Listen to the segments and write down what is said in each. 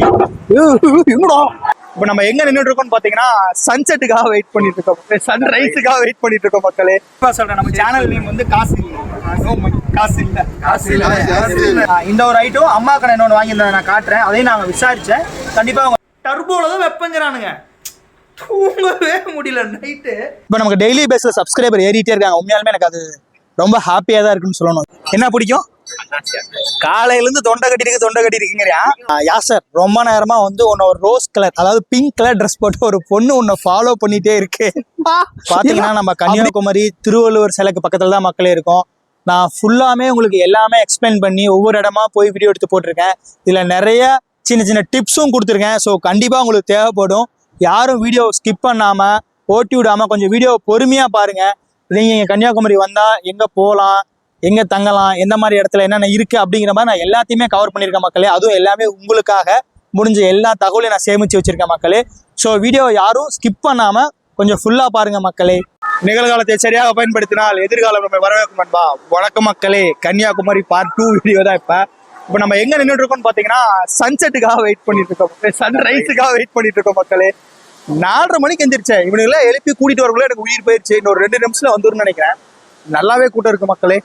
எங்கடா இப்போ நம்ம எங்க நின்றுட்டு இருக்கோம்னு பாத்தீங்கன்னா சன்செட்டுக்காக வெயிட் பண்ணிட்டு இருக்கோம் சன் ரைஸுக்காக வெயிட் பண்ணிட்டு இருக்கோம் மக்களே. இப்போ சொல்றேன் நம்ம சேனல் நேம் வந்து காசு. காசு இல்ல. காசு இல்ல இந்த ஒரு ஐட்டம் அம்மா கடை இன்னொன்று வாங்கியிருந்தேன் நான் காட்டுறேன். அதையும் நாங்க விசாரிச்சேன். கண்டிப்பா அவங்க டர்போல தான் வெப்பங்கிறானுங்க. தூங்கவே முடியல நைட்டு இப்போ நமக்கு டெய்லி பேஸ்ல சப்ஸ்கிரைபர் ஏறிட்டே இருக்காங்க. உண்மையாலுமே எனக்கு அது ரொம்ப ஹாப்பியா தான் இருக்குன்னு சொல்லணும். என்ன பிடிக்கும்? காலையில இருந்து தொண்டை கட்டி இருக்கு தொண்டை கட்டி இருக்குங்கிறியா யா சார் ரொம்ப நேரமா வந்து உன்னை ஒரு ரோஸ் கலர் அதாவது பிங்க் கலர் ட்ரெஸ் போட்டு ஒரு பொண்ணு உன்னை ஃபாலோ பண்ணிட்டே இருக்கு. பாத்தீங்கன்னா நம்ம கன்னியாகுமரி திருவள்ளுவர் சிலைக்கு பக்கத்துல தான் மக்களே இருக்கோம். நான் ஃபுல்லாமே உங்களுக்கு எல்லாமே எக்ஸ்பிளைன் பண்ணி ஒவ்வொரு இடமா போய் வீடியோ எடுத்து போட்டிருக்கேன். இதுல நிறைய சின்ன சின்ன டிப்ஸும் கொடுத்துருக்கேன். ஸோ கண்டிப்பா உங்களுக்கு தேவைப்படும். யாரும் வீடியோ ஸ்கிப் பண்ணாம ஓட்டி விடாம கொஞ்சம் வீடியோ பொறுமையா பாருங்க. நீங்க கன்னியாகுமரி வந்தா எங்க போகலாம் எங்கே தங்கலாம் எந்த மாதிரி இடத்துல என்னென்ன இருக்குது அப்படிங்கிற மாதிரி நான் எல்லாத்தையுமே கவர் பண்ணியிருக்கேன் மக்களே. அதுவும் எல்லாமே உங்களுக்காக முடிஞ்ச எல்லா தகவலையும் நான் சேமிச்சு வச்சிருக்கேன் மக்களே. ஸோ வீடியோ யாரும் ஸ்கிப் பண்ணாமல் கொஞ்சம் ஃபுல்லாக பாருங்கள் மக்களே. நிகழ்காலத்தை சரியாக பயன்படுத்தினால் எதிர்காலம் நம்ம வரவேற்கும் நண்பா வணக்கம் மக்களே. கன்னியாகுமரி பார்ட் டூ வீடியோ தான் இப்போ. இப்போ நம்ம எங்கே நின்றுட்டு இருக்கோம்னு பாத்தீங்கன்னா சன்செட்டுக்காக வெயிட் பண்ணிட்டு இருக்கோம் சன்ரைஸுக்காக வெயிட் பண்ணிட்டு இருக்கோம் மக்களே. நாலரை மணிக்கு எந்திரிச்சேன். இவனுங்களாம் எழுப்பி கூட்டிட்டு வரக்குள்ள எனக்கு உயிர் போயிடுச்சு இன்னொரு ரெண்டு நிமிஷத்துல வந்துடும் நினைக்கிறேன். நல்லாவே கூட்டம் இருக்கு மக்களே.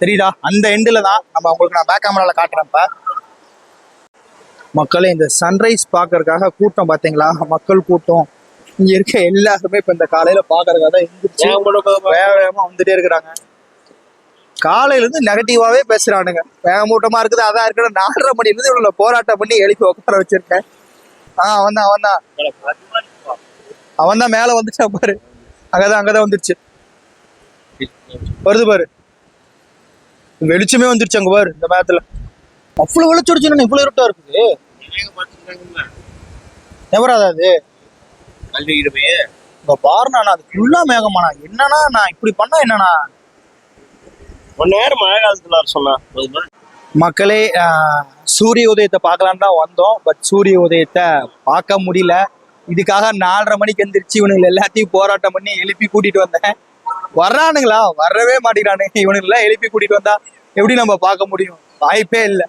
தெரியுதா? அந்த எண்டில் தான் நம்ம உங்களுக்கு நான் பேக் கேமரால காட்டுறேன் இப்ப. மக்களே இந்த சன்ரைஸ் பார்க்கறதுக்காக கூட்டம் பாத்தீங்களா? மக்கள் கூட்டம். இங்க இருக்க எல்லாருமே இப்ப இந்த காலையில பாக்குறதுக்காக தான் எந்திரிச்சு வேக வேகமா வந்துட்டே இருக்கிறாங்க. காலையில இருந்து நெகட்டிவாவே பேசுறானுங்க. வேகமூட்டமா இருக்குது அதான் இருக்குது நாலரை மணில இருந்து இவங்களை போராட்டம் பண்ணி எழுப்பி உட்கார வச்சிருக்கேன். ஆஹ் அவன் தான் அவன் தான் அவன் தான் மேல வந்துட்டான் பாரு. அங்கதான் அங்கதான் வந்துருச்சு. வருது பாரு. வெளிச்சமே வந்துருச்சு அங்க பாரு இந்த மேத்துல. அவ்வளவு வெளிச்சடிச்சு இவ்வளவு இருட்டா இருக்குது. எவராதா அது? இங்க பாருண்ணா அது ஃபுல்லா மேகமாண்ணா என்னன்னா நான் இப்படி பண்ணா என்னண்ணா? ஒன் நேரம் மழை காலத்துல சொன்னா மக்களே சூரிய உதயத்தை பார்க்கலான்னு தான் வந்தோம். பட் சூரிய உதயத்தை பார்க்க முடியல. இதுக்காக நாலரை மணிக்கு எந்திரிச்சு இவனுங்களை எல்லாத்தையும் போராட்டம் பண்ணி எழுப்பி கூட்டிட்டு வந்தேன். வர்றானுங்களா? வரவே மாட்டேங்கிறானுங்க இவனுங்களா எழுப்பி கூட்டிட்டு வந்தா எப்படி நம்ம பார்க்க முடியும்? வாய்ப்பே இல்லை.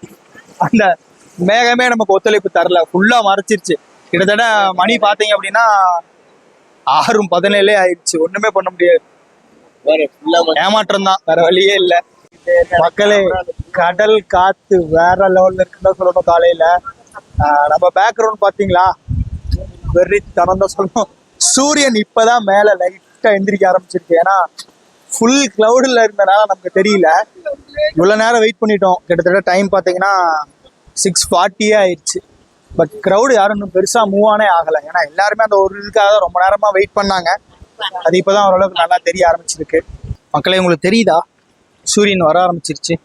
அந்த மேகமே நமக்கு ஒத்துழைப்பு தரல. ஃபுல்லா மறைச்சிருச்சு. கிட்டத்தட்ட மணி பார்த்தீங்க அப்படின்னா ஆறும் பதினேழே ஆயிடுச்சு. ஒண்ணுமே பண்ண முடியாது. ஏமாற்றம் தான். வேற வழியே இல்ல. மக்களே கடல் காத்து வேற லெவல்ல இருக்குன்னு சொல்லணும் காலையில. ஆஹ் நம்ம பேக்ரவுண்ட் பாத்தீங்களா வெறி தரம் தான் சொல்லணும். சூரியன் இப்பதான் மேல லைட்டா எந்திரிக்க ஆரம்பிச்சிருக்கு. ஏன்னா ஃபுல் கிளவுடில் இருந்தனால நமக்கு தெரியல. இவ்வளோ நேரம் வெயிட் பண்ணிட்டோம். கிட்டத்தட்ட டைம் பார்த்தீங்கன்னா சிக்ஸ் ஃபார்ட்டியே ஆயிடுச்சு. பட் க்ரௌடு யாரும் இன்னும் பெருசாக மூவ் ஆனே ஆகலை. ஏன்னா எல்லாருமே அந்த ஒரு இதுக்காக தான் ரொம்ப நேரமா வெயிட் பண்ணாங்க. அது இப்பதான் ஓரளவுக்கு நல்லா தெரிய ஆரம்பிச்சிருக்கு. மக்களே உங்களுக்கு தெரியுதா? சூரியன் வர ஆரம்பிச்சிருச்சு.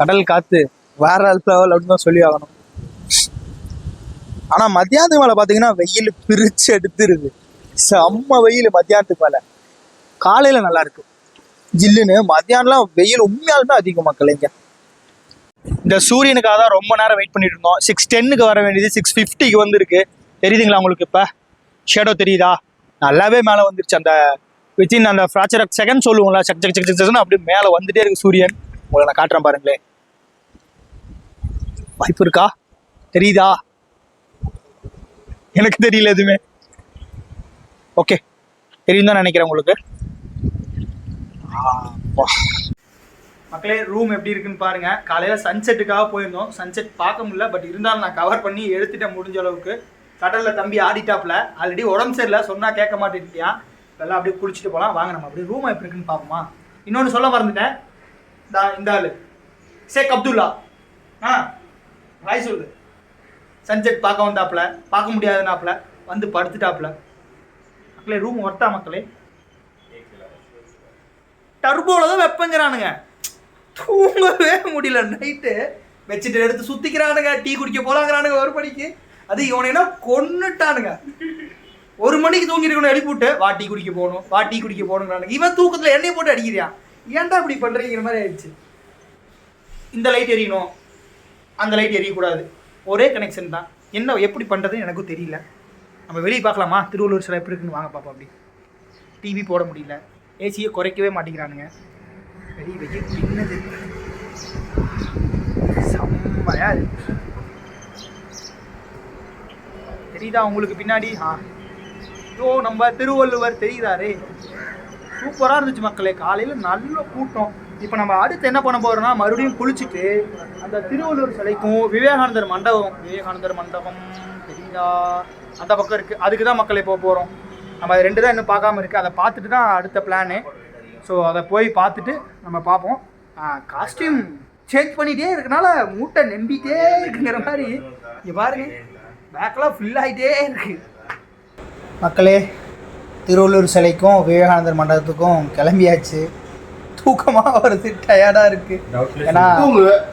கடல் காற்று வேற லெவல் அப்படின்னு தான் சொல்லி ஆகணும். ஆனா மத்தியானத்துக்கு மேல பாத்தீங்கன்னா வெயில் பிரிச்சு எடுத்துருது. செம்ம வெயில் மத்தியானத்துக்கு மேல. காலையில நல்லா இருக்கு. ஜில்லுன்னு மத்தியானம்லாம் வெயில் உண்மையாலுமே அதிகம் மக்கள் இங்க. இந்த சூரியனுக்காக தான் ரொம்ப நேரம் வெயிட் பண்ணிட்டு இருந்தோம். சிக்ஸ் டென்னுக்கு வர வேண்டியது சிக்ஸ் ஃபிஃப்டிக்கு வந்திருக்கு. தெரியுதுங்களா உங்களுக்கு இப்போ? ஷேடோ தெரியுதா? நல்லாவே மேலே வந்துருச்சு. அந்த வித்தின் அந்த ஃப்ராக்சர் செகண்ட் சொல்லுவோம்ல சக் சக் சக் சக்னு அப்படியே மேலே வந்துட்டே இருக்கு சூரியன். உங்களை நான் காட்டுறேன் பாருங்களேன். வாய்ப்பு இருக்கா? தெரியுதா? எனக்கு தெரியல எதுவுமே. ஓகே தெரியும் தான் நினைக்கிறேன் உங்களுக்கு. மக்களே ரூம் எப்படி இருக்குன்னு பாருங்க. காலையில சன்செட்டுக்காக போயிருந்தோம். சன்செட் பார்க்க முடியல பட் இருந்தாலும் நான் கவர் பண்ணி எடுத்துட்டேன் முடிஞ்ச அளவுக்கு. கடல்ல தம்பி ஆடிட்டாப்ல. ஆல்ரெடி உடம்பு சரியில்லை. சொன்னா கேட்க மாட்டேன்ட்டியான் எல்லாம் அப்படியே குளிச்சுட்டு போலாம். வாங்க நம்ம அப்படியே ரூம் எப்படி இருக்குன்னு பார்ப்போமா? இன்னொன்று சொல்ல மறந்துட்டேன். இந்த இந்த ஆளு. ஷேக் அப்துல்லா ஆ வாய் சொல்லு. சன்செட் பார்க்க வந்தாப்புல பார்க்க முடியாதுனாப்புல வந்து படுத்துட்டாப்புல. மக்களே ரூம் ஒர்த்தா மக்களே? டர்போல தான் வெப்பங்கிறானுங்க. தூங்கவே முடியல. நைட்டு வச்சுட்டு எடுத்து சுத்திக்கிறானுங்க. டீ குடிக்க போலாங்கிறானுங்க ஒரு மணிக்கு. அது இவனைனா கொன்னுட்டானுங்க. ஒரு மணிக்கு தூங்கிருக்கணும் எழுப்பி விட்டு வா டீ குடிக்க போகணும் வா டீ குடிக்க போகணுங்கிறானுங்க. இவன் தூக்கத்தில் எண்ணெய் போட்டு அடிக்கிறியா? ஏன்டா இப்படி பண்ணுறீங்கிற மாதிரி ஆயிடுச்சு. இந்த லைட் எரியணும். அந்த லைட் எரியக்கூடாது. ஒரே கனெக்ஷன் தான். என்ன எப்படி பண்ணுறதுன்னு எனக்கும் தெரியல. நம்ம வெளியே பார்க்கலாமா? திருவள்ளூர் சிலை எப்படி இருக்குன்னு வாங்க பார்ப்போம் அப்படி. டிவி போட முடியல. ஏசியை குறைக்கவே மாட்டேங்கிறானுங்க. வெளியே வெயில் பின்னது செம்மையா இருக்கு. தெரியுதா உங்களுக்கு பின்னாடி? ஆ. ஐயோ நம்ம திருவள்ளுவர் தெரியுதாரே? சூப்பராக இருந்துச்சு மக்களே. காலையில் நல்ல கூட்டம். இப்போ நம்ம அடுத்து என்ன பண்ண போறோம்னா மறுபடியும் குளிச்சுட்டு அந்த திருவள்ளுவர் சிலைக்கும் விவேகானந்தர் மண்டபம் விவேகானந்தர் மண்டபம் தெரியுதா? அந்த பக்கம் இருக்குது அதுக்கு தான் மக்களே போக போகிறோம் நம்ம ரெண்டு தான் இன்னும் பார்க்காம இருக்குது அதை பார்த்துட்டு தான் அடுத்த பிளானு ஸோ அதை போய் பார்த்துட்டு நம்ம பார்ப்போம். காஸ்டியூம் சேஞ்ச் பண்ணிகிட்டே இருக்கனால மூட்டை நம்பிட்டே இருக்குங்கிற மாதிரி. இங்கே பாருங்க. பேக்கெலாம் ஃபில் ஆகிட்டே இருக்கு. மக்களே திருவள்ளூர் சிலைக்கும் விவேகானந்தர் மண்டபத்துக்கும் கிளம்பியாச்சு. தூக்கமாக வருது டயர்டாக இருக்குது ஏன்னா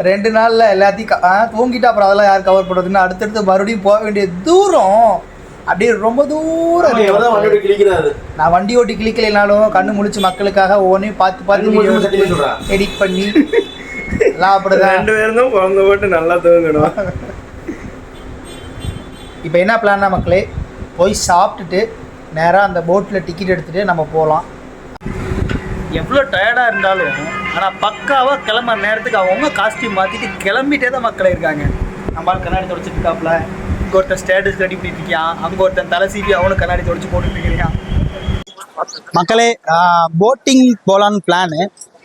ரெண்டு நாளில் எல்லாத்தையும் தூங்கிட்டு அப்புறம் அதெல்லாம் யார் கவர் பண்ணுறதுன்னு அடுத்தடுத்து மறுபடியும் போக வேண்டிய தூரம். அப்படியே ரொம்ப தூரம் இருக்கு. நான் வண்டி ஓட்டி கிளிக்கலைனாலும் கண்ணு முழிச்சு மக்களுக்காக ஒவ்வொன்றையும் பார்த்து பார்த்து எடிட் பண்ணி எல்லாம் அப்படிதான். ரெண்டு பேரும் குழந்தை போட்டு நல்லா தூங்கணும். இப்போ என்ன பிளான்னா மக்களே? போய் சாப்பிட்டுட்டு நேராக அந்த போட்டில் டிக்கெட் எடுத்துகிட்டு நம்ம போகலாம் எவ்வளோ டயர்டாக இருந்தாலும் ஆனால் பக்காவாக கிளம்புற நேரத்துக்கு அவங்க காஸ்டியூம் மாற்றிட்டு கிளம்பிட்டே தான் மக்கள் இருக்காங்க. நம்மளால் கண்ணாடி தொடச்சிட்டு இருக்காப்புல இங்கே ஒருத்தன் ஸ்டேட்டஸ் ரெடி பண்ணிட்டு அங்கே ஒருத்தன் தலை சீவி அவனும் கண்ணாடி தொடச்சி போட்டுட்டு இருக்கிறான் மக்களே போட்டிங் போகலான்னு பிளானு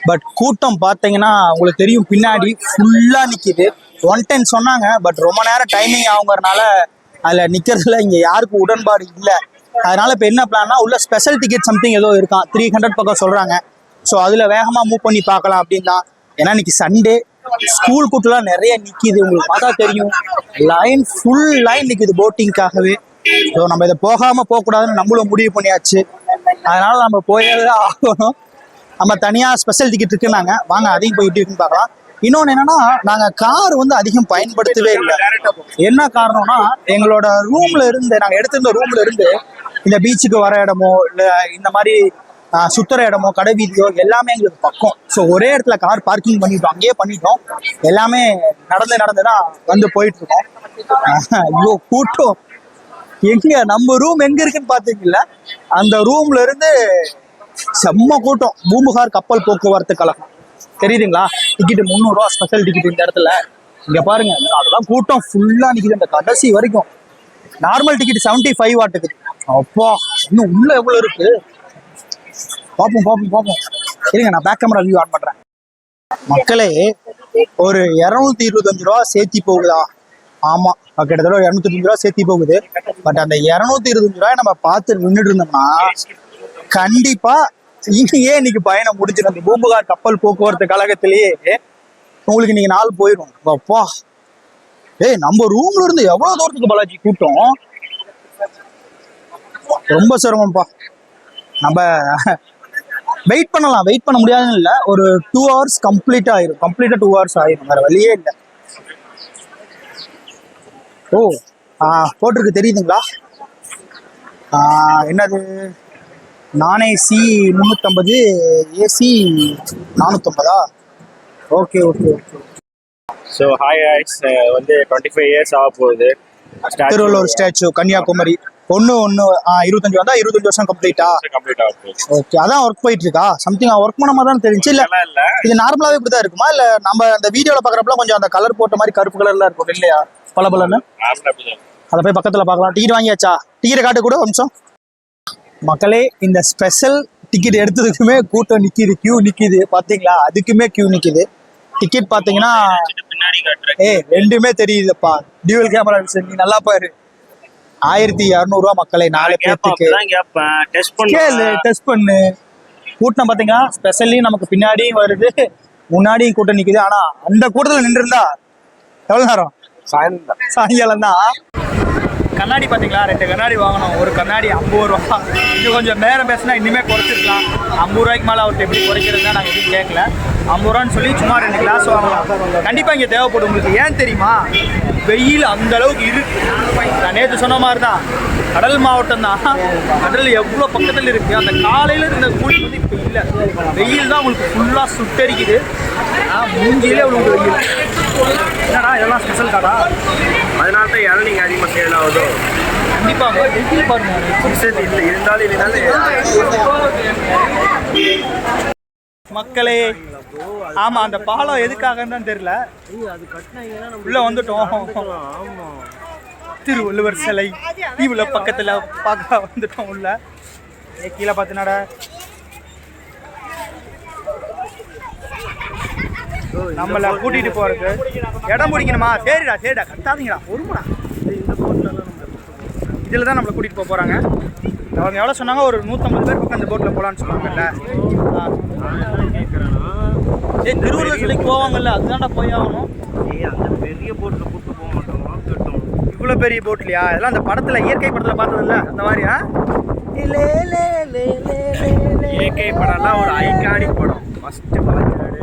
பட் கூட்டம் பார்த்தீங்கன்னா உங்களுக்கு தெரியும் பின்னாடி ஃபுல்லாக நிற்கிது ஒன் டைம் சொன்னாங்க பட் ரொம்ப நேரம் டைமிங் ஆகுங்கிறனால அதில் நிற்கிறதுல இங்கே யாருக்கும் உடன்பாடு இல்லை. அதனால இப்போ என்ன பிளான்னா உள்ள ஸ்பெஷல் டிக்கெட் சம்திங் ஏதோ இருக்கான். த்ரீ ஹண்ட்ரட் பக்கம் சொல்கிறாங்க ஸோ அதில் வேகமாக மூவ் பண்ணி பார்க்கலாம் அப்படின்னா ஏன்னா இன்னைக்கு சண்டே ஸ்கூல் கூட்டம்லாம் நிறைய நிற்கிது உங்களுக்கு பார்த்தா தெரியும். லைன் ஃபுல் லைன் நிற்கிது போட்டிங்காகவே ஸோ நம்ம இதை போகாமல் போகக்கூடாதுன்னு நம்மளும் முடிவு பண்ணியாச்சு. அதனால் நம்ம போயே தான் ஆகணும். நம்ம தனியாக ஸ்பெஷல் டிக்கெட் இருக்குன்னாங்க. வாங்க அதையும் போய் எப்படி பார்க்கலாம். இன்னொன்று என்னன்னா நாங்கள் கார் வந்து அதிகம் பயன்படுத்தவே இல்லை. என்ன காரணம்னா எங்களோட ரூம்ல இருந்து நாங்கள் எடுத்திருந்த ரூம்ல இருந்து இந்த பீச்சுக்கு வர இடமோ இல்லை இந்த மாதிரி சுத்துற இடமோ கடை வீதியோ எல்லாமே எங்களுக்கு பக்கம். ஸோ ஒரே இடத்துல கார் பார்க்கிங் பண்ணிட்டோம். அங்கேயே பண்ணிட்டோம். எல்லாமே நடந்து நடந்து தான் வந்து போயிட்டு இருக்கோம் ஐயோ கூட்டம். எங்க நம்ம ரூம் எங்க இருக்குன்னு பாத்தீங்கல்ல அந்த ரூம்ல இருந்து செம்ம கூட்டம். பூம்புகார் கப்பல் போக்குவரத்து கழகம் தெரியுதுங்களா? டிக்கெட் முந்நூறுரூவா ஸ்பெஷல் டிக்கெட் இந்த இடத்துல. இங்க பாருங்க அதெல்லாம் கூட்டம் ஃபுல்லா நிக்குது. அந்த கடைசி வரைக்கும். நார்மல் டிக்கெட் செவன்டி ஃபைவ் வாட்டுக்கு. அப்பா இன்னும் உள்ள எவ்வளவு இருக்கு? பார்ப்போம் பார்ப்போம் பார்ப்போம் இருங்க நான் பேக் கேமரா வியூ ஆன் பண்ணுறேன் மக்களே ஒரு இரநூத்தி இருபத்தஞ்சு ரூபா சேர்த்தி போகுதா? ஆமாம் கிட்டத்தட்ட ஒரு இரநூத்தி ரூபா சேர்த்தி போகுது. பட் அந்த இரநூத்தி இருபத்தஞ்சு ரூபாய் நம்ம பார்த்து நின்றுட்டு இருந்தோம்னா கண்டிப்பா இங்கேயே இன்னைக்கு பயணம் முடிஞ்சிடும்? அந்த பூம்புகார் கப்பல் போக்குவரத்து கழகத்திலேயே உங்களுக்கு இன்னைக்கு நாள் போயிடும். அப்பா. ஏய் நம்ம ரூம்ல இருந்து எவ்வளவு தூரத்துக்கு பாலாஜி? கூட்டம் ரொம்ப சிரமம்ப்பா. நம்ம வெயிட் பண்ணலாம். வெயிட் பண்ண முடியாதுன்னு இல்லை. ஒரு டூ ஹவர்ஸ் கம்ப்ளீட் ஆயிரும். கம்ப்ளீட்டாக டூ ஹவர்ஸ் ஆயிரும். வேற வழியே இல்லை. ஓ ஆ போட்டிருக்கு. தெரியுதுங்களா? என்னது? நான் ஏசி முந்நூற்றம்பது AC நானூற்றம்பதா okay okay okay. So hi guys வந்து டுவெண்ட்டி ஃபைவ் இயர்ஸ் ஆக போகுது திருவள்ளூர் ஸ்டாச்சு கன்னியாகுமரி. ஒன்று ஒன்று இருபத்தஞ்சு வந்தா இருபத்தஞ்சு வருஷம் கம்ப்ளீட்டா ஓகே அதான் ஒர்க் போயிட்டு இருக்கா சம்திங் ஒர்க் பண்ண மாதிரி தான் தெரிஞ்சு இல்லை இது நார்மலாவே இப்படிதான் இருக்குமா? இல்ல நம்ம அந்த வீடியோல பாக்குறப்பல கொஞ்சம் அந்த கலர் போட்ட மாதிரி கருப்பு கலர்ல இருக்கும் இல்லையா? பல பலன்னு தான் அதை போய் பக்கத்துல பார்க்கலாம். டிக்கெட் வாங்கியாச்சா? டிக்கெட் காட்டு கூட நிமிஷம். மக்களே இந்த ஸ்பெஷல் டிக்கெட் எடுத்ததுக்குமே கூட்டம் நிக்குது கியூ நிக்குது. பாத்தீங்களா? அதுக்குமே கியூ நிக்குது. டிக்கெட் பாத்தீங்கன்னா ஏய் ரெண்டுமே தெரியுதுப்பா. டியூவல் கேமரா நீ நல்லா பாரு. ஆயிரத்தி இரநூறுவா மக்களே நாலு பேர்த்துக்கு கேளு பண்ணு. டெஸ்ட் பண்ணு. கூட்டம் பாத்தீங்கன்னா ஸ்பெஷலி நமக்கு பின்னாடியும் வருது முன்னாடியும் கூட்டம் நிக்குது. ஆனா அந்த கூட்டத்துல நின்று இருந்தா எவ்வளவு நேரம்? சாயந்தரம். சாயங்காலம் தான் கண்ணாடி பார்த்தீங்களா? ரெண்டு கண்ணாடி வாங்கணும். ஒரு கண்ணாடி ஐம்பது ரூபா. இது கொஞ்சம் நேரம் பேசினா இன்னுமே குறைச்சிருக்கலாம். ஐம்பது ரூபாய்க்கு மேலே அவர்கிட்ட எப்படி குறைக்கிறதுனா நாங்கள் எதுவும் கேட்கல ஐம்பது ரூபான்னு சொல்லி சும்மா ரெண்டு கிளாஸ் வாங்கலாம். கண்டிப்பாக இங்கே தேவைப்படும். உங்களுக்கு ஏன் தெரியுமா? வெயில் அந்த அளவுக்கு இருக்கு. நான் நேற்று சொன்ன மாதிரி தான் கடல் மாவட்டம் தான். கடல் எவ்வளோ பக்கத்தில் இருக்கு? அந்த காலையில் இருந்த கூலி வந்து இப்போ இல்லை. வெயில் தான் உங்களுக்கு ஃபுல்லாக சுட்டரிக்குது மூஞ்சியிலே உங்களுக்கு வெயில் என்னடா இதெல்லாம் ஸ்பெஷல் காடா? அதனால தான் இளநீங்க அதிகமாக சேல் ஆகுதோ கண்டிப்பாக இல்லை இருந்தாலும் இல்லைனாலும் மக்களே ஆமா அந்த பாலம் எதுக்காகன்னு தெரியல. உள்ள வந்துட்டோம். திருவள்ளுவர் சிலை இவ்வளவு பக்கத்துல பார்க்க வந்துட்டோம் உள்ள. கீழே பார்த்தினாடா நம்மள கூட்டிட்டு போறது இடம் பிடிக்கணுமா? சரிடா சரிடா. கத்தாதீங்கடா. ஒருமுடா இதில் தான் நம்மளை கூட்டிட்டு போக போறாங்க. அவங்க எவ்வளோ சொன்னாங்க? ஒரு நூற்றம்பது பேர் பக்கம் அந்த போட்டில் போகலான்னு சொன்னாங்கல்ல. ஏய் திருவள்ளுவர் சிலைக்கு போவாங்கல்ல? அதுதான்டா போய் ஆகணும். ஏய் அந்த பெரிய போட்டில் கூட்டு போக மாட்டோமா. கட்டும். இவ்வளோ பெரிய போட்லையா? இதெல்லாம் அந்த படத்தில் இயற்கை படத்தில் பார்த்ததில்ல? அந்த மாதிரியா? லே, லே, லே, லே, லே, லே. ஏகே படம்லாம் ஒரு ஐகானிக் படம். ஃபஸ்ட்டு பார்த்தாரு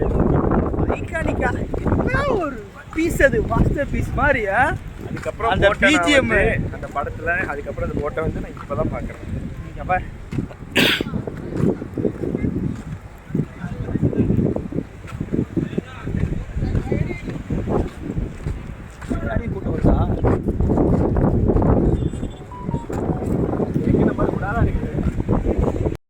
என்ன ஒரு பீஸ் அது? மாஸ்டர் பீஸ் மாதிரியா? அதுக்கப்புறம் அந்த. வந்து அந்த படத்துல அதுக்கப்புறம் அந்த போட்டை வந்து நான் இப்போ தான் பார்க்குறேன் பாரு.